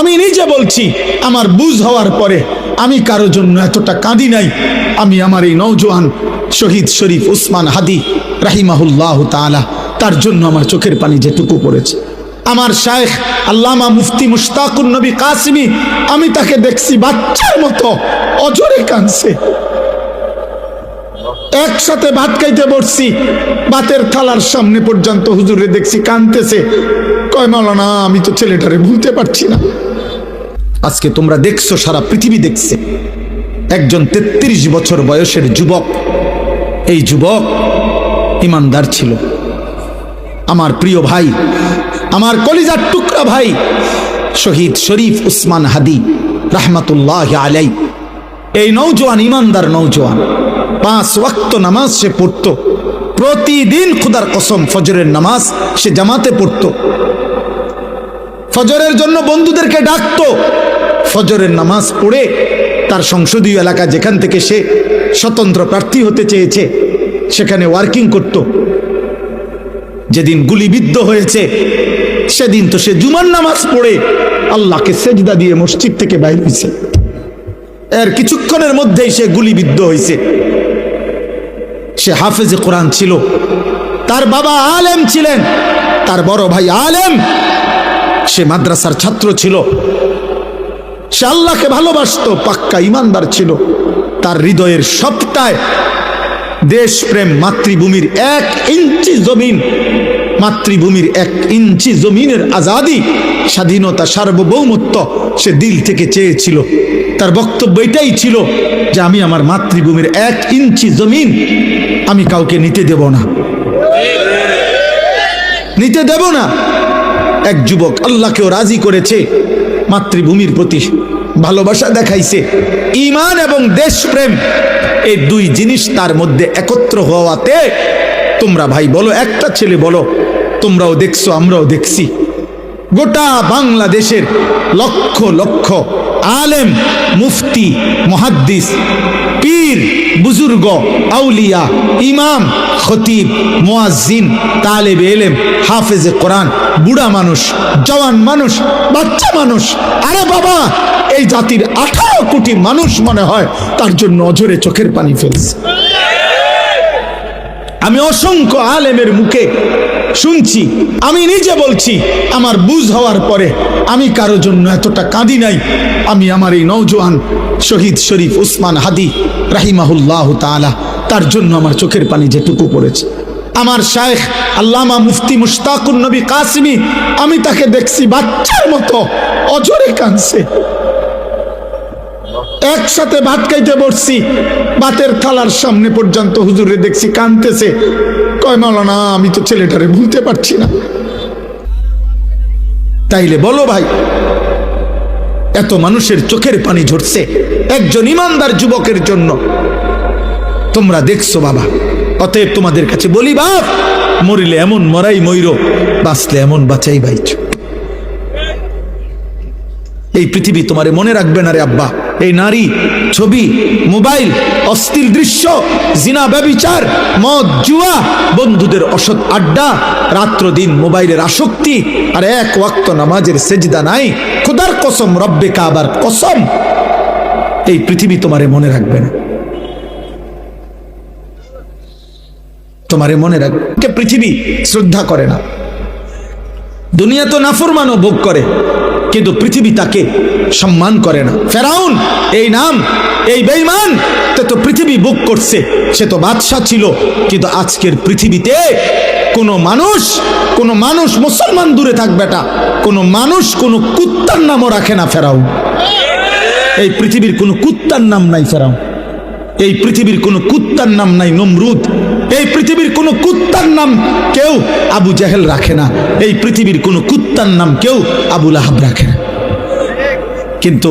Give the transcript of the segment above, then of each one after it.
আমি নিজে বলছি, আমার বুঝ হওয়ার পরে আমি কারও জন্য এতটা কাঁদি নাই। আমি আমার এই নৌজওয়ান শহীদ শরীফ উসমান হাদি রাহিমাহুল্লাহ তাআলা, তার জন্য আমার চোখের পানি যেটুকু পড়েছে। আমার শায়েখ আল্লামা মুফতি মুশতাকুর নবী কাসিমি, আমি তাকে দেখছি বাচ্চার মতো, অজরে কাঁদছে। একসাথে ভাত খাইতে বসছি ভাতের থালার সামনে পর্যন্ত হুজুরে দেখছি কানতেছে কয়, মাওলানা, আমি তো ছেলেটারে ভুলতে পারছি না। আজকে তোমরা দেখছ, সারা পৃথিবী দেখছে। একজন তেত্রিশ বছর বয়সের যুবক। এই যুবক ইমানদার ছিল। আমার প্রিয় ভাই, আমার কলিজার টুকরা ভাই, শহীদ শরীফ উসমান হাদি, রাহমাতুল্লাহ আলাই এই নৌজোয়ান ইমানদার নৌজোয়ান পাঁচ ওয়াক্ত নামাজ সে পড়ত। প্রতিদিন খুদার কসম, ফজরের নামাজ সে জামাতে পড়ত। ফজরের জন্য বন্ধুদেরকে ডাকতো। ফজরের নামাজ পড়ে তার সংসদীয় এলাকা যেখান থেকে সে স্বতন্ত্র প্রার্থী হতে চেয়েছে, সেখানে ওয়ার্কিং করত। যেদিন গুলিবিদ্ধ হয়েছে, সেদিন তো সে জুমার নামাজ পড়ে, আল্লাহকে সেজদা দিয়ে মসজিদ থেকে বাইর হয়েছে। এর কিছুক্ষণের মধ্যেই সে গুলিবিদ্ধ হয়েছে। সে হাফেজে কোরআন ছিল। তার বাবা আলেম ছিলেন, তার বড় ভাই আলেম। সে মাদ্রাসার ছাত্র ছিল। সে আল্লাহকে ভালোবাসত, পাক্কা ইমানদার ছিল। তার হৃদয়ের সবটায় দেশপ্রেম মাতৃভূমির এক ইঞ্চি জমিন, মাতৃভূমির এক ইঞ্চি জমিনের আজাদি, স্বাধীনতা, সার্বভৌমত্ব সে দিল থেকে চেয়েছিল। তার বক্তব্য এটাই ছিল যে আমি আমার মাতৃভূমির এক ইঞ্চি জমিন আমি কাউকে নিতে দেব না। নিতে দেব না। এক যুবক আল্লাহকেও রাজি করেছে। মাতৃভূমির প্রতি ভালোবাসা দেখাইছে। ইমান এবং দেশপ্রেম, এই দুই জিনিস তার মধ্যে একত্র হওয়াতে তোমরা ভাই বলো, একটা ছেলে বলো, তোমরাও দেখছ, আমরাও দেখছি। গোটা বাংলাদেশের লক্ষ লক্ষ আলেম, মুফতি, মহাদ্দিস পীর, বুজুর্গ, আউলিয়া, ইমাম, খতিব মোয়াজিন তালেব এলেম, হাফেজে কোরআন, বুড়া মানুষ, জওয়ান মানুষ, বাচ্চা মানুষ। আরে বাবা, এই জাতির আঠারো কোটি মানুষ মনে হয় তার জন্য নজরে চোখের পানি ফেলছে। আমি অসংখ্য আলেমের মুখে শুনছি, আমি নিজে বলছি, আমার বুঝ হওয়ার পরে আমি কারও জন্য এতটা কাঁদি নাই। আমি আমার এই নৌজওয়ান শহীদ শরীফ উসমান হাদি রাহিমাহুল্লাহ তাআলা, তার জন্য আমার চোখের পানি যেটুকু পড়েছে। আমার শায়েখ আল্লামা মুফতি মুশতাকুর নবী কাসিমি, আমি তাকে দেখছি বাচ্চার মতো, অজরে কাঁদছে। একসাথে ভাত খাইতে বসছি। ভাতের থালার সামনে পর্যন্ত হুজুরে দেখছি কানতেছে। কয়, মাওলানা, আমি তো ছেলেটারে ভুলতে পারছি না। তাইলে বলো ভাই, এত মানুষের চোখের পানি ঝরছে একজন ইমানদার যুবকের জন্য। তোমরা দেখছ বাবা, অতএব তোমাদের কাছে বলি বাপ, মরিলে এমন মরাই ময়ূর বাঁচলে এমন বাঁচাই বাইছ এই পৃথিবী তোমারে মনে রাখবে না রে আব্বা। এই নারী, ছবি, মোবাইল, অস্থির দৃশ্য, জিনা, ব্যবিচার, মদ, জুয়া, বন্ধুদের অসৎ আড্ডা, রাত্র দিন মোবাইলের আসক্তি, আর এক ওয়াক্ত নামাজের সেজদা নাই। খোদার কসম, রব্বে কাবার কসম। এই পৃথিবী তোমারে মনে রাখবে না। তোমারে মনে রাখবে পৃথিবী শ্রদ্ধা করে না। দুনিয়া তো নাফরমানও ভোগ করে। কিন্তু পৃথিবী তাকে সম্মান করে না। ফেরাউন, এই নাম, এই বেইমান তে তো পৃথিবী বুক করছে। সে তো বাদশাহ ছিল, কিন্তু আজকের পৃথিবীতে কোনো মানুষ কোনো মানুষ মুসলমান দূরে থাক বেটা, কোনো মানুষ কোনো কুত্তার নামও রাখে না ফেরাউন। এই পৃথিবীর কোনো কুত্তার নাম নাই ফেরাউন। এই পৃথিবীর কোনো কুত্তার নাম নাই নমরুদ। এই পৃথিবীর কোনো কুত্তার নাম কেউ আবু জাহেল রাখে না। এই পৃথিবীর কোনো কুত্তার নাম কেউ আবুল আহাব রাখে না। কিন্তু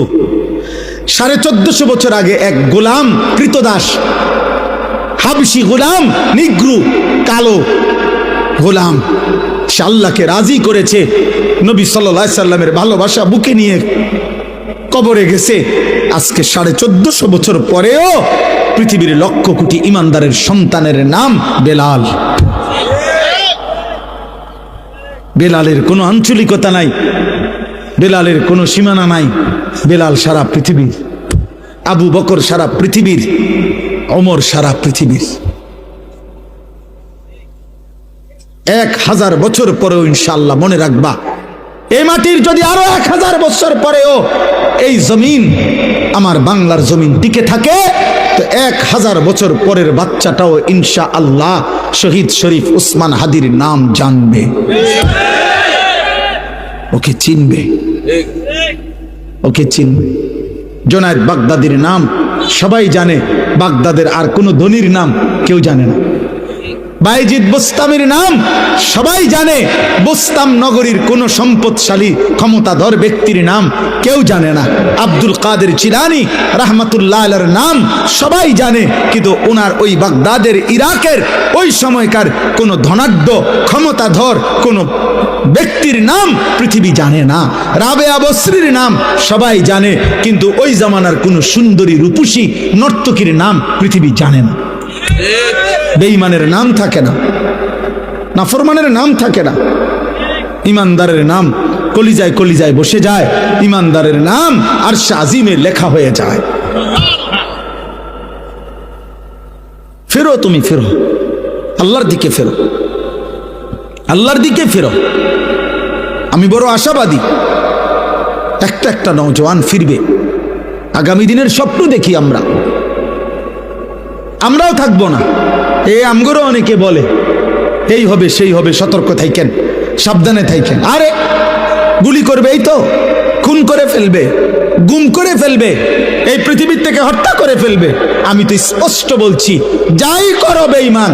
সাড়ে চোদ্দশো বছর আগে এক গোলাম কৃতদাস হাবসি গোলাম, নিগ্রু, কালো গোলাম, সে আল্লাহকে রাজি করেছে। নবী সাল্লা সাল্লামের ভালোবাসা বুকে নিয়ে কবরে গেছে। আজকে সাড়ে চোদ্দশো বছর পরেও পৃথিবীর লক্ষ কোটি ইমানদারের সন্তানের নাম বেলাল। বেলালের কোনো আঞ্চলিকতা নাই, বেলালের কোনো সীমানা নাই, বেলাল সারা পৃথিবীর, আবু বকর সারা পৃথিবীর অমর সারা পৃথিবীর। এক হাজার বছর পরেও ইনশাল্লাহ মনে রাখবা এই মাটির যদি আরও এক হাজার বছর পরেও এই জমিন, আমার বাংলার জমিন টিকে থাকে, তো এক হাজার বছর পরের বাচ্চাটাও ইনশা আল্লাহ শহীদ শরীফ উসমান হাদির নাম জানবে। ওকে চিনবে। ওকে চিনবে। জোনায়দ বাগদাদির নাম সবাই জানে, বাগদাদের আর কোনো ধনির নাম কেউ জানে না। বাইজিদ বোস্তামের নাম। সবাই জানে বোস্তাম নগরীর কোন সম্পদশালী, ক্ষমতাধর ব্যক্তির নাম কেউ জানে না। আব্দুল কাদের চিলানি রাহমাতুল্লাহ আলার নাম সবাই জানে, কিন্তু ওনার ওই বাগদাদের, ইরাকের ওই সময়কার কোন ধনাঢ্য, ক্ষমতাধর কোন ব্যক্তির নাম পৃথিবী জানে না। রাবে আবশ্রীর নাম সবাই জানে, কিন্তু ওই জামানার কোন সুন্দরী রূপসী নর্তকীর নাম পৃথিবী জানে না। বেঈমানের নাম থাকে না। নাফরমানের নাম থাকে না। ইমানদারের নাম কলিজায় কলিজায় বসে যায়। ইমানদারের নাম আর আজিমে লেখা হয়ে যায়। ফেরো তুমি, ফেরো। আল্লাহর দিকে ফেরো। আল্লাহর দিকে ফেরো। আমি বড় আশাবাদী। একটা একটা নৌজওয়ান ফিরবে। আগামী দিনের স্বপ্ন দেখি আমরা। আমরাও থাকব না। এ আমগরও অনেকে বলে, এই হবে, সেই হবে, সতর্ক থাইকেন, সাবধানে থাইকেন। আরে, গুলি করবে এই তো। করে ফেলবে, গুম করে ফেলবে, এই পৃথিবীর থেকে হত্যা করে ফেলবে। আমি তো স্পষ্ট বলছি, যাই করো বেঈমান,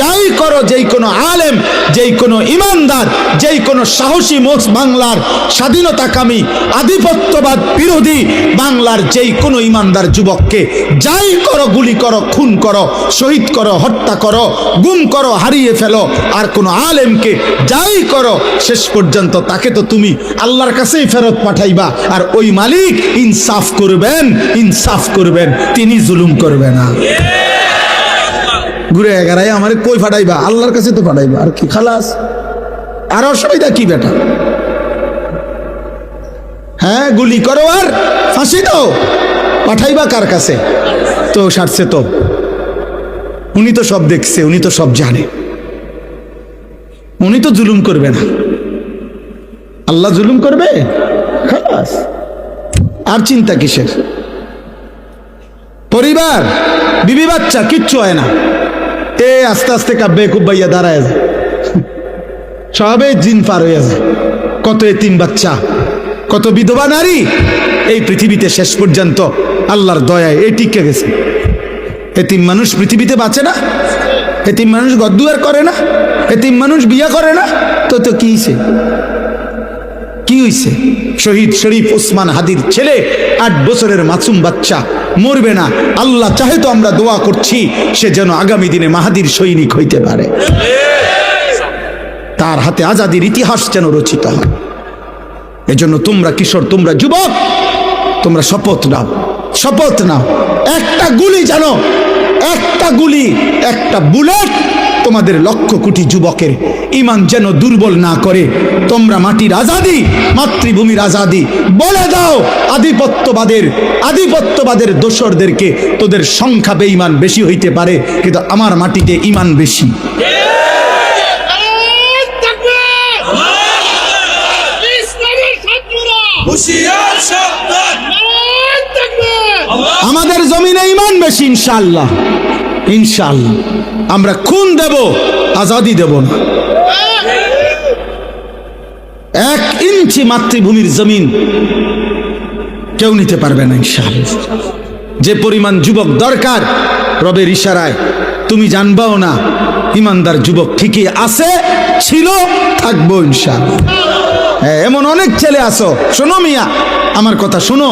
যাই করো যেই কোনো আলেম, যেই কোনো ইমানদার, যেই কোনো সাহসী মোস বাংলার স্বাধীনতাকামী, আধিপত্যবাদ বিরোধী বাংলার যেই কোনো ইমানদার যুবককে, যাই করো, গুলি করো, খুন করো, শহীদ করো, হত্যা করো, গুম করো, হারিয়ে ফেলো, আর কোনো আলেমকে যাই করো, শেষ পর্যন্ত তাকে তো তুমি আল্লাহর কাছেই ফেরত পাঠাইবা। আর ওই মালিক ইনসাফ করবেন ইনসাফ করবেন, তিনি জুলুম করবে না। ঘুরে এগারাই আমার কই ফাটাইবা? আল্লাহর কাছে তো ফাটাইবা। আর কি, খালাস। আর অসুবিধা কি বেটা? হ্যাঁ গুলি করো আর ফাঁসি দাও। পাঠাইবা কার কাছে? তো সারছে তো। উনি তো সব দেখছে, উনি তো সব জানে। উনি তো জুলুম করবে না। আল্লাহ জুলুম করবে? খালাস। আর চিন্তা কিসের? পরিবার, বিবি বাচ্চা, কিচ্ছু হয় না। এ আস্তে আস্তে কাব্যে খুব বাইয়া দাঁড়ায় যায় সবে জিন পার হয়ে যায় কত তিন বাচ্চা, কত বিধবা নারী, এই পৃথিবীতে শেষ পর্যন্ত আল্লাহর দয়ায় এ টিকে গেছে। এতিম মানুষ পৃথিবীতে বাঁচে না এতিম মানুষ গদ্দুয়ার করে না এতিম মানুষ বিয়া করে না, তো তো কি হইছে? কি হইছে। শহীদ শরীফ ওসমান হাদির ছেলে, আট বছরের মাসুম বাচ্চা। মরবে না। আল্লাহ চাহে তো আমরা দোয়া করছি, সে যেন আগামী দিনে মাহাদির সৈনিক হইতে পারে। তার হাতে আজাদির ইতিহাস যেন রচিত হয়। এজন্য তোমরা কিশোর, তোমরা যুবক, তোমরা শপথ নাও। শপথ নাও। একটা গুলি জানো একটা গুলি, একটা বুলেট তোমাদের লক্ষ কোটি যুবকের ইমান যেন দুর্বল না করে তোমরা মাটির আজাদি মাতৃভূমির আজাদি বলে দাও আধিপত্যবাদের আধিপত্যবাদের দোসরদেরকে তোদের সংখ্যা বেঈমান বেশি হইতে পারে কিন্তু আমার মাটিতে ইমান বেশি। আমাদের জমিনে ইমান বেশি ইনশাল্লাহ ইনশাল্লাহ আমরা খুন দেব আজাদি দেব না। এক ইঞ্চি মাতৃভূমির জমিন কেউ নিতে পারবে না ইনশাল্লাহ যে পরিমাণ যুবক দরকার রবের ইশারায়। তুমি জানবাও না ইমানদার যুবক ঠিকই আছে ছিল থাকব ইনশাল্লাহ হ্যাঁ, এমন অনেক ছেলে আসো শোনো মিয়া আমার কথা শোনো।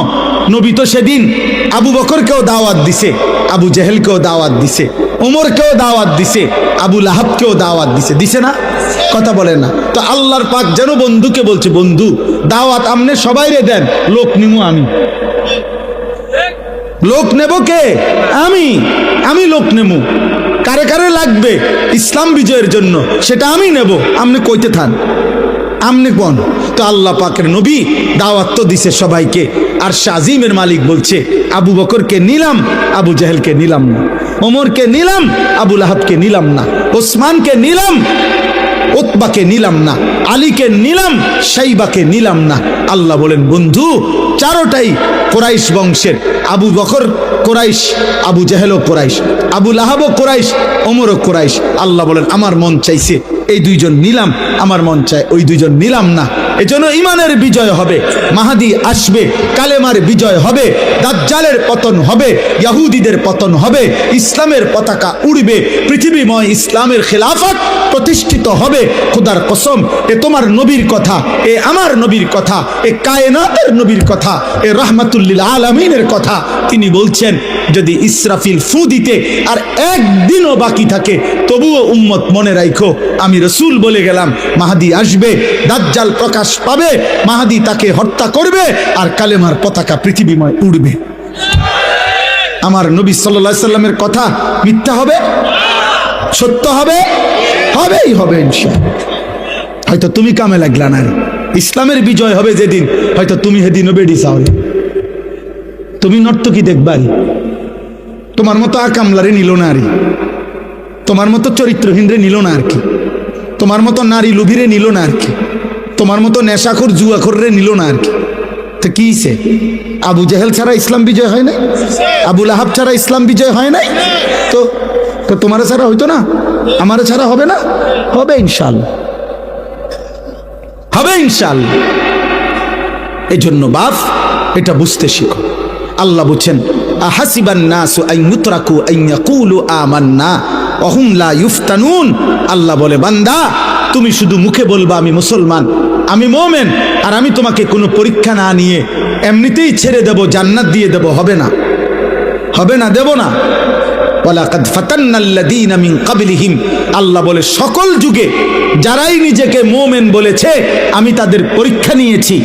নবী তো সেদিন আবু বকরকেও দাওয়াত দিছে। আবু জেহেলকেও দাওয়াত দিছে ওমরকেও দাওয়াত দিছে, আবু লাহাবকেও দাওয়াত দিছে। দিছে না? কথা বলে না। তো আল্লাহর পাক যেন বন্ধুকে বলছে, বন্ধু, দাওয়াত আমনে সবাইরে দেন, লোক নিমু আমি। লোক নেব কে? আমি। আমি লোক নেব কারে কারে লাগবে ইসলাম বিজয়ের জন্য? সেটা আমি নেব। আপনি কইতে থান। আমনে কোন? তো আল্লাহ পাকের নবী দাওয়াত তো দিছে সবাইকে। আর শাজিমের মালিক বলছে, আবু বকরকে নিলাম, আবু জাহেলকে নিলাম না। ওমরকে নিলাম আবুল আহাবকে নিলাম না। ওসমানকে নিলাম, উতবাকে নিলাম না। আলীকে নিলাম, সাইবাকে নিলাম না। আল্লাহ বলেন, বন্ধু, চারোটাই কোরাইশ বংশের। আবু বকর কোরাইশ, আবু জাহেলও কোরাইশ। আবু লাহাবও কোরাইশ, ওমরও কোরাইশ। আল্লাহ বলেন, আমার মন চাইছে এই দুইজন নিলাম, আমার মন চায় ওই দুইজন নিলাম না। এজন্য ইমানের বিজয় হবে, মাহাদি আসবে, কালেমার বিজয় হবে, দাজ্জালের পতন হবে, ইয়াহুদিদের পতন হবে, ইসলামের পতাকা উড়বে, পৃথিবীময় ইসলামের খেলাফত প্রতিষ্ঠিত হবে। খোদার কসম, এ তোমার নবীর কথা, এ আমার নবীর কথা, এ কায়নাতের নবীর কথা, এ রহমাতুল্লিল আলমিনের কথা। তিনি বলছেন, যদি ইসরাফিল ফু দিতে আর একদিনও বাকি থাকে, তবুও উম্মত মনে রাখো আমি রসুল বলে গেলাম, মাহাদি আসবে, দাজ্জাল প্রকাশ পাবে, মাহাদি তাকে হত্যা করবে আর কালেমার পতাকা পৃথিবীময় উড়বে। আমার নবী সাল্লাহ সাল্লামের কথা মিথ্যা হবে? সত্য হবে? হবেই হবে হয়তো তুমি কামে লাগলা না ইসলামের বিজয় হবে যেদিন, হয়তো তুমি সেদিনও বেডি চাওলে তুমি নর্তকি দেখবারি তোমার মতো আকামলারে নিল না আরে তোমার মতো চরিত্রহীন রে নিল না আর কি। তোমার মতো নারী লুভিরে নিল না আর কি। তোমার মতো নেশাখোর জুয়াখোর রে নিল না আর কি। তো আবু জাহেল ছাড়া ইসলাম বিজয় হয় নাই? আবুল আহাব ছাড়া ইসলাম বিজয় হয় নাই? তো তো ছাড়া হইতো না? আমার ছাড়া হবে না? হবে ইনশাল্লাহ হবে ইনশাল্লাহ এই জন্য বাপ, এটা বুঝতে শিখো। আল্লাহ বলছেন, আহাসিবান নাসু আই মুতরাকু আই ইয়াকুলু আমান্না। অহুম লা ইউফতানুন। আল্লাহ বলে, বান্দা, তুমি শুধু মুখে বলবা আমি মুসলমান, আমি মোমেন, আর আমি তোমাকে কোনো পরীক্ষা না নিয়ে এমনিতেই ছেড়ে দেব, জান্নাত দিয়ে দেব, হবে না। হবে না, দেব না। ওয়ালাকাদ ফাতান্নাল্লাযীনা মিন ক্বাবলিহিম আল্লাহ বলে, সকল যুগে যারাই নিজেকে মোমেন বলেছে, আমি তাদের পরীক্ষা নিয়েছি।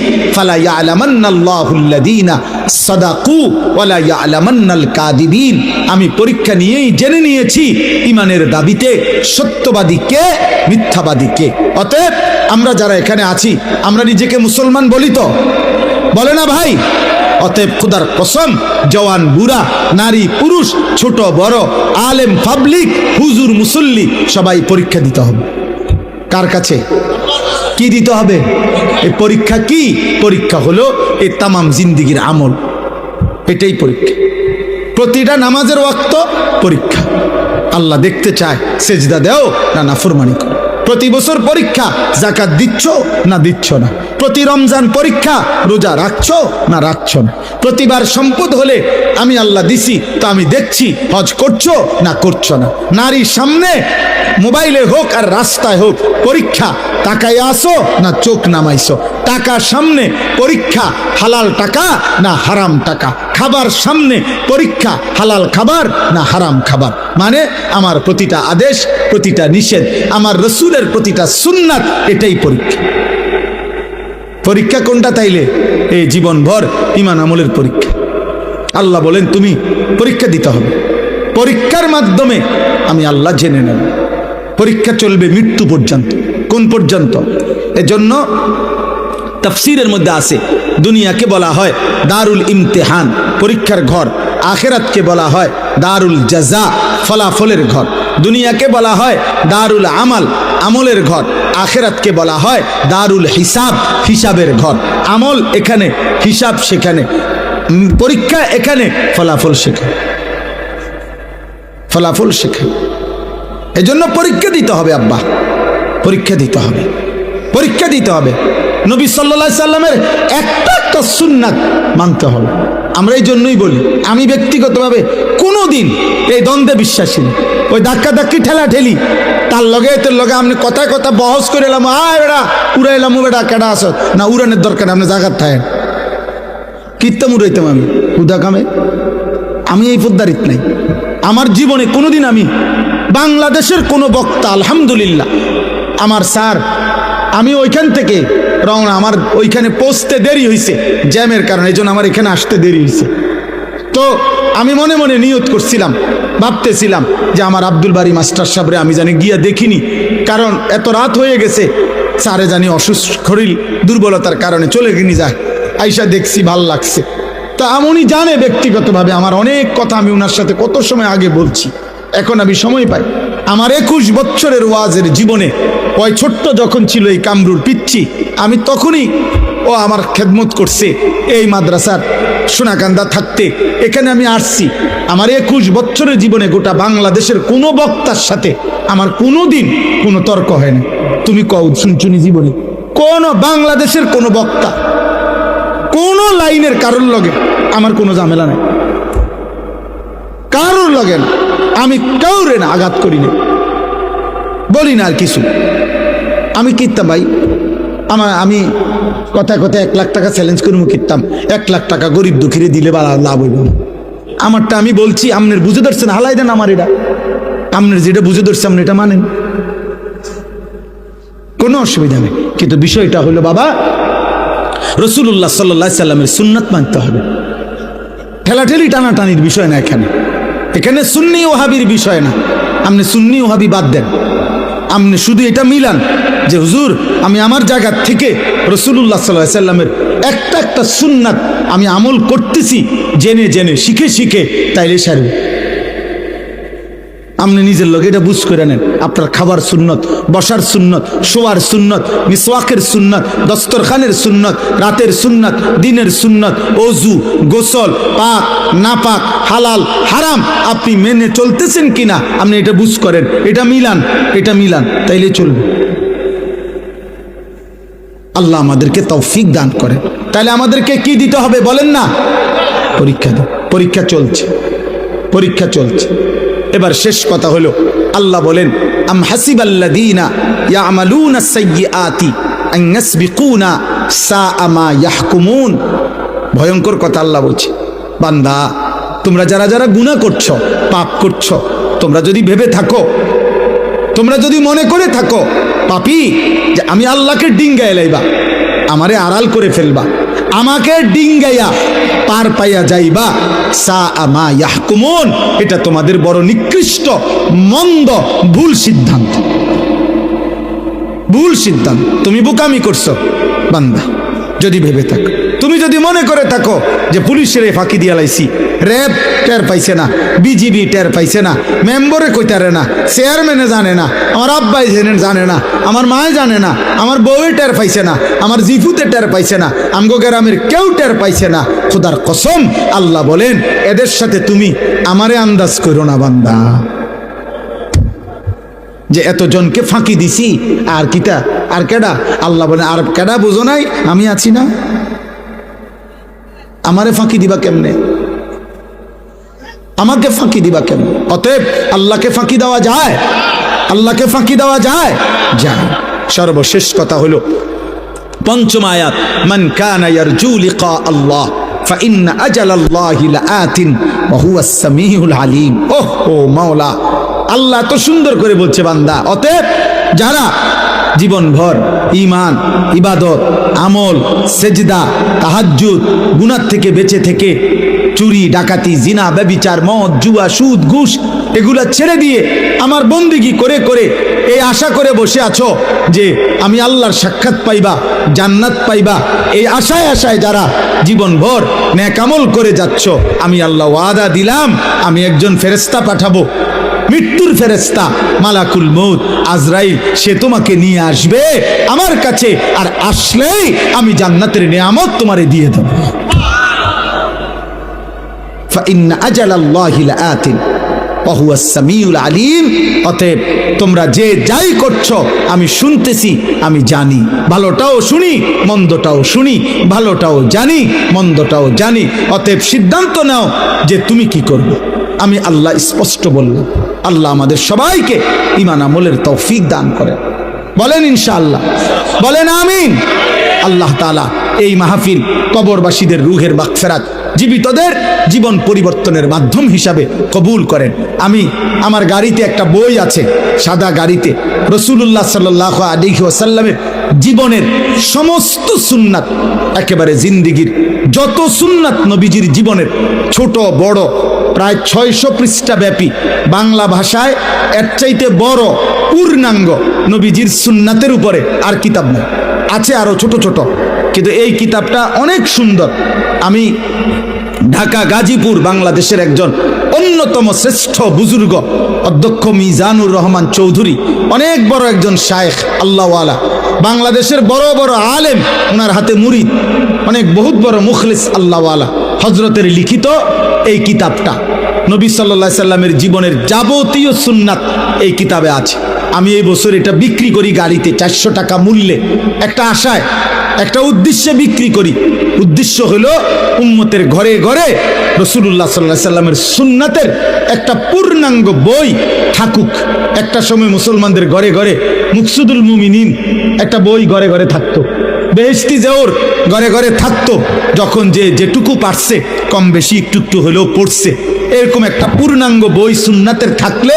আমি পরীক্ষা নিয়েই জেনে নিয়েছি ইমানের দাবিতে সত্যবাদী কে, মিথ্যাবাদী কে। অতএব আমরা যারা এখানে আছি, আমরা নিজেকে মুসলমান বলি তো। বলে না ভাই? অতএব খুদার কসম, জওয়ান, বুড়া, নারী, পুরুষ, ছোট, বড়, আলেম, পাবলিক, হুজুর, মুসল্লি, সবাই পরীক্ষা দিতে হবে। কার কাছে? কি দিতে হবে? এই পরীক্ষা কি? পরীক্ষা হলো এই তামাম জিন্দিগির আমল। এটাই পরীক্ষা। প্রতিটা নামাজের ওয়াক্ত পরীক্ষা। আল্লাহ দেখতে চায়, সেজদা দেও না না ফুরমানি করো। প্রতি বছর পরীক্ষা জাকাত দিচ্ছ না দিচ্ছ না। প্রতি রমজান পরীক্ষা, রোজা রাখছো না রাখছো না। প্রতিবার সম্পদ হলে আমি আল্লাহ দিছি, তো আমি দেখছি, হজ করছ না করছ না। নারীর সামনে মোবাইলে হোক আর রাস্তায় হোক, পরীক্ষা টাকায় আসো না চোখ নামাইছো? টাকা সামনে পরীক্ষা হালাল টাকা না হারাম টাকা? খাবার সামনে পরীক্ষা হালাল খাবার না হারাম খাবার? মানে আমার প্রতিটা আদেশ, প্রতিটা নিষেধ, আমার রসুলের প্রতিটা সুন্নাত এটাই পরীক্ষা। পরীক্ষা কোনটা তাইলে? এই জীবনভর ইমান আমলের পরীক্ষা। আল্লাহ বলেন, তুমি পরীক্ষা দিতে হবে। পরীক্ষার মাধ্যমে আমি আল্লাহ জেনে নেব। পরীক্ষা চলবে মৃত্যু পর্যন্ত। কোন পর্যন্ত? এজন্য তফসিরের মধ্যে আছে, দুনিয়াকে বলা হয় দারুল ইমতেহান, পরীক্ষার ঘর। আখেরাতকে বলা হয় দারুল জাজা, ফলাফলের ঘর। দুনিয়াকে বলা হয় দারুল আমাল, আমলের ঘর। আখেরাতকে বলা হয় দারুল হিসাব, হিসাবের ঘর। আমল এখানে, হিসাব সেখানে। পরীক্ষা এখানে, ফলাফল সেখানে। ফলাফল সেখানে। এজন্য পরীক্ষা দিতে হবে, আব্বা। পরীক্ষা দিতে হবে। পরীক্ষা দিতে হবে। নবী সাল্লা সাল্লামের একটা একটা সুন্নাত মানতে হবে। আমরা এই জন্যই বলি, আমি ব্যক্তিগতভাবে কোনো দিন এই দ্বন্দ্বে বিশ্বাসী ওই ধাক্কা ধাক্কি ঠেলা ঠেলি তার লগে, তোর লগে আপনি কথায় কথা বহস করে এলাম, আয় বেড়া উড়াইলাম বেড়া, কেডা আসত না, উড়ানের দরকার আপনি জাগাত থাকেন। কীর্তম উড়াইতাম আমি উদা কামে। আমি এই পদ্মারিত নাই। আমার জীবনে কোনোদিন আমি বাংলাদেশের কোনো বক্তা, আলহামদুলিল্লাহ। আমার স্যার, আমি ওইখান থেকে রওনা, আমার ওইখানে পৌঁছতে দেরি হয়েছে জ্যামের কারণে, এই আমার এখানে আসতে দেরি হয়েছে তো আমি মনে মনে নিয়ত করছিলাম, ভাবতেছিলাম যে আমার আব্দুল বাড়ি মাস্টার সাহেবরে আমি জানি গিয়া দেখিনি, কারণ এত রাত হয়ে গেছে সারে জানি অসুস্থ, শরীর দুর্বলতার কারণে চলে গিনি যায়, আইসা দেখছি, ভালো লাগছে। তা উনি জানে ব্যক্তিগতভাবে, আমার অনেক কথা আমি ওনার সাথে কত সময় আগে বলছি। এখন আমি সময় পাই। আমার একুশ বছরের ওয়াজের জীবনে ওই ছোট্ট যখন ছিল এই কামরুর পিচ্ছি, আমি তখনই ও আমার খেদমত করছে এই মাদ্রাসার সোনাকান্দা থাকতে। এখানে আমি আসছি। আমার একুশ বছরের জীবনে গোটা বাংলাদেশের কোনো বক্তার সাথে আমার কোনো দিন কোনো তর্ক হয় না। তুমি কও শুনছুনি জীবনে কোন বাংলাদেশের কোনো বক্তা, কোনো লাইনের কারোর লগে আমার কোনো ঝামেলা নাই। কারোর লগে না। আমি কাউরে না আঘাত করি না বলি না আর কিছু। আমি কিনতাম ভাই? আমার আমি কথায় কথায় এক লাখ টাকা চ্যালেঞ্জ করে কিনতাম এক লাখ টাকা গরিব দুঃখীরে দিলে বা লাভ হইব। আমারটা আমি বলছি, আমনের বুঝে ধরছেন হালাই দেন আমার এটা। আমনের যেটা বুঝে ধরছে আপনি এটা মানেন। কোনো অসুবিধা নেই। কিন্তু বিষয়টা হলো, বাবা রসুল্লাহ সাল্লাহ সাল্লামের সুন্নাত মানতে হবে। ঠেলাঠেলি টানাটানির বিষয় না এখানে। এখানে সুন্নি ওহাবির বিষয় না। আপনি সুন্নি ওহাবি বাদ দেন। আপনি শুধু এটা মিলান যে, হুজুর, আমি আমার জায়গা থেকে রসুল্লাহ সাল্লাহ সাল্লামের একটা একটা সুন্নাত আমি আমল করতেছি, জেনে জেনে, শিখে শিখে, তাইলে সারবে। আপনি নিজের লোক, এটা বুঝ করে নেন। আপনার খাবার সুন্নত, বসার সুন্নত, শোয়ার সুন্নত, মিসওয়াকের সুন্নত, দস্তরখানের সুন্নত, রাতের সুন্নত, দিনের সুন্নত, অজু, গোসল, পাক, নাপাক, হালাল, হারাম, আপনি মেনে চলতেছেন কিনা, আপনি এটা বুঝ করেন। এটা মিলান এটা মিলান, তাইলে চলবে। আল্লাহ আমাদেরকে তৌফিক দান করে তাহলে আমাদেরকে কি দিতে হবে বলেন না? পরীক্ষা পরীক্ষা চলছে। পরীক্ষা চলছে। এবার শেষ কথা হলো, আল্লাহ বলেন, আম হাসিবাল্লাযীনা ইয়ামালুনা সাইয়্যাতি আন ইয়াসবিকুনা সাআ মা ইয়াহকুমুন। ভয়ঙ্কর কথা আল্লাহ বলছে। বান্দা, তোমরা যারা যারা গুনাহ করছ, পাপ করছ, তোমরা যদি ভেবে থাকো, তোমরা যদি মনে করে থাকো, পাপি, যে আমি আল্লাহকে ডিঙ্গায় লাইবা, আমারে আড়াল করে ফেলবা। আমাকে ডিঙ্গাইয়া পার পাইয়া যাইবা। সা আমা ইয়াহকুমুন। এটা তোমাদের বড় নিকৃষ্ট, মন্দ, ভুল সিদ্ধান্ত। ভুল সিদ্ধান্ত। তুমি বোকামি করছ, বান্দা। যদি ভেবে থাকো। তুমি যদি মনে করে থাকো যে পুলিশের ফাঁকি দিয়া লাইছি, র্যাব টের পাইছে না, বিজিবি টের পাইছে না, মেম্বরে কইতারে না, চেয়ারম্যানে জানে না, আমার আব্বাই জানে না, আমার মায় জানে না, আমার বউয়ে টের পাইছে না, আমার জিফুতে টের পাইছে না, আমগো গ্রামের কেউ টের পাইছে না, খুদার কসম আল্লাহ বলেন, এদের সাথে তুমি আমারে আন্দাজ করো না বান্দা। যে এতজনকে ফাঁকি দিছি আর কিটা আর কেডা আল্লাহ বলে আর কেডা বুঝো নাই আমি আছি না আমারে ফাঁকি দিবা কেমনে আমাকে ফাঁকি দিবা কেমনে অতএব আল্লাহকে ফাঁকি দেওয়া যায় আল্লাহকে ফাঁকি দেওয়া যায় যায় সর্বশেষ কথা হলো পঞ্চম আয়াত মান কানা ইয়ারজু লিকা আল্লাহ فإن أجل الله لآت وهو السميع العليم ওহ ও মাওলা আল্লাহ তো সুন্দর করে বলছে বান্দা। অতএব যারা জীবনভর ইমান ইবাদত, আমল, সেজদা, তাহাজ্জুদ গুনার থেকে বেঁচে থেকে চুরি, ডাকাতি, জিনা, ব্যবিচার, মদ, জুয়া, সুদ, ঘুষ, এগুলা ছেড়ে দিয়ে আমার বন্দিগি করে করে এই আশা করে বসে আছো যে আমি আল্লাহর সাক্ষাৎ পাইবা, জান্নাত পাইবা। এই আশায় আশায় যারা জীবনভর ন্যাকামল করে যাচ্ছ, আমি আল্লাহ ওয়াদা দিলাম, আমি একজন ফেরেস্তা পাঠাবো। মৃত্যুর ফেরেস্তা মালাকুল মৌত আজরাইল, সে তোমাকে নিয়ে আসবে আমার কাছে, আর আসলেই আমি জান্নাতের নিয়ামত তোমারে দিয়ে দেব। আলিম। অতএব তোমরা যে যাই করছ, আমি শুনতেছি, আমি জানি। ভালোটাও শুনি, মন্দটাও শুনি, ভালোটাও জানি, মন্দটাও জানি। অতএব সিদ্ধান্ত নাও যে তুমি কি করবে। আমি আল্লাহ স্পষ্ট বললাম। আল্লাহ আমাদের সবাইকে ইমান আমলের তৌফিক দান করে বলেন ইনশাআল্লাহ। বলেন আমিন। আল্লাহ তাআলা এই মাহফিল কবরবাসীদের রুহের মাগফেরাত জীবিতদের জীবন পরিবর্তনের মাধ্যম হিসাবে কবুল করেন। আমি আমার গাড়িতে একটা বই আছে, সাদা গাড়িতে। রসুল্লাহ সাল্লাহ আলিহি ওসাল্লামের জীবনের সমস্ত সুন্নাত, একেবারে জিন্দিগির যত সুন্নাত নবীজির জীবনের ছোট, বড় প্রায় ছয়শো পৃষ্ঠা ব্যাপী বাংলা ভাষায়, এর চাইতে বড় পূর্ণাঙ্গ নবীজির সুন্নাতের উপরে আর কিতাব নেই। আছে আরও ছোট ছোট, কিন্তু এই কিতাবটা অনেক সুন্দর। আমি ঢাকা, গাজীপুর বাংলাদেশের একজন অন্যতম শ্রেষ্ঠ বুজুর্গ অধ্যক্ষ মিজানুর রহমান চৌধুরী, অনেক বড় একজন শায়েখ, আল্লাহওয়ালা। বাংলাদেশের বড় বড় আলেম, ওনার হাতে মুরিদ অনেক বহুত বড় মুখলিস, আল্লাহওয়ালা। হজরতের লিখিত এই কিতাবটা। নবী সাল্লা সাল্লামের জীবনের যাবতীয় সুন্নাত এই কিতাবে আছে। আমি এই বছর এটা বিক্রি করি গাড়িতে চারশো টাকা মূল্যে। একটা আশায়, একটা উদ্দেশ্যে বিক্রি করি। উদ্দেশ্য হলো উম্মতের ঘরে ঘরে রসুল্লাহ সাল্লাহ সাল্লামের সুন্নাতের একটা পূর্ণাঙ্গ বই থাকুক। একটা সময় মুসলমানদের ঘরে ঘরে মুকসুদুল মুমিনিন একটা বই ঘরে ঘরে থাকতো। বেহেস্তি জেওর ঘরে ঘরে থাকতো যখন যে যেটুকু পারছে, কম বেশি একটু একটু হলেও পড়ছে। এরকম একটা পূর্ণাঙ্গ বই সুন্নাতের থাকলে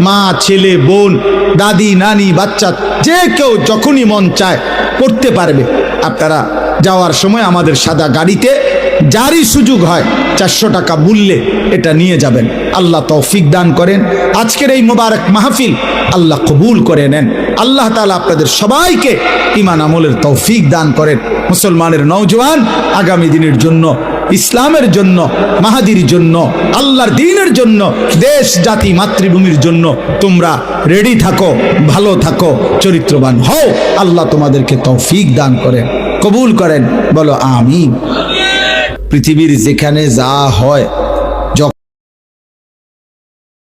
মা, ছেলে, বোন, দাদি, নানি, বাচ্চা, যে কেউ যখনই মন চায় পড়তে পারবে। আপনারা যাওয়ার সময় আমাদের সাদা গাড়িতে যারই সুযোগ হয় চারশো টাকা মূল্যে এটা নিয়ে যাবেন। আল্লাহ তৌফিক দান করেন। আজকের এই মোবারক মাহফিল আল্লাহ কবুল করে নেন। আল্লাহ তালা আপনাদের সবাইকে ইমান আমলের তৌফিক দান করেন। মুসলমানের নৌজওয়ান আগামী দিনের জন্য, ইসলামের জন্য, মাহাদির জন্য, আল্লাহর দিনের জন্য, দেশ, জাতি, মাতৃভূমির জন্য তোমরা রেডি থাকো, ভালো থাকো, চরিত্রবান হও। আল্লাহ তোমাদেরকে তৌফিক দান করেন, কবুল করেন। বলো আমিন। পৃথিবীর যেখানে যা হয়